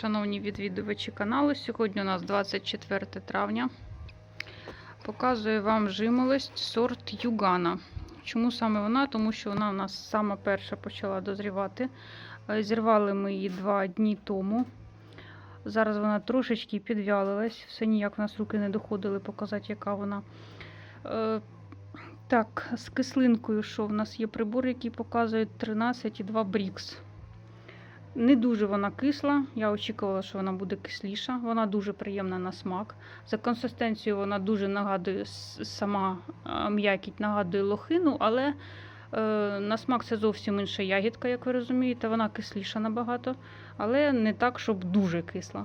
Шановні відвідувачі каналу, сьогодні у нас 24 травня. Показую вам жимолость сорт Югана. Чому саме вона? Тому що вона у нас сама перша почала дозрівати. Е, Зірвали ми її два дні тому. Зараз вона трошечки підвялилась. Все ніяк у нас руки не доходили показати, яка вона. Е, Так, з кислинкою, що в нас є прибор, який показує 13,2 брікс. Не дуже вона кисла. Я очікувала, що вона буде кисліша. Вона дуже приємна на смак. За консистенцією вона дуже нагадує сама а, м'якіть, нагадує лохину, але е, на смак це зовсім інша ягідка, як ви розумієте. Вона кисліша набагато, але не так, щоб дуже кисла.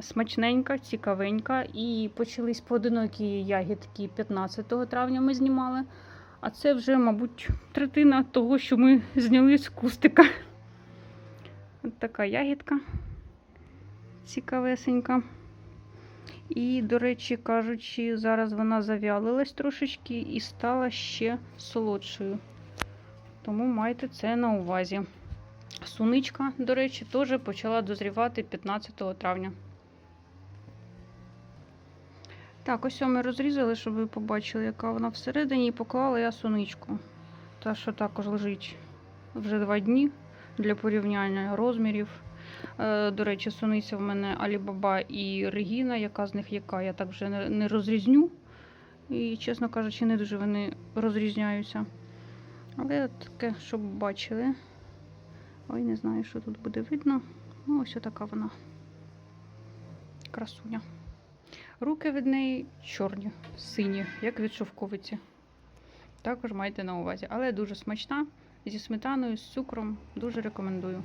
Смачненька, цікавенька. І почались поодинокі ягідки 15 травня ми знімали. А це вже, мабуть, третина того, що ми зняли з кустика. Така ягідка цікавесенька. І, до речі, кажучи, зараз вона зав'ялилась трошечки і стала ще солодшою. Тому майте це на увазі. Суничка, до речі, теж почала дозрівати 15 травня. Так, ось ми розрізали, щоб ви побачили, яка вона всередині, і поклала я суничку. Та, що також лежить вже два дні для порівняння розмірів. Е, До речі, суниця в мене Алібаба і Регіна, яка з них яка, я так вже не, розрізню. І, чесно кажучи, не дуже вони розрізняються. Але таке, щоб бачили. Ой, не знаю, що тут буде видно. Ну, ось така вона. Красуня. Руки від неї чорні, сині, як від шовковиці. Також майте на увазі. Але дуже смачна зі сметаною, з цукром. Дуже рекомендую.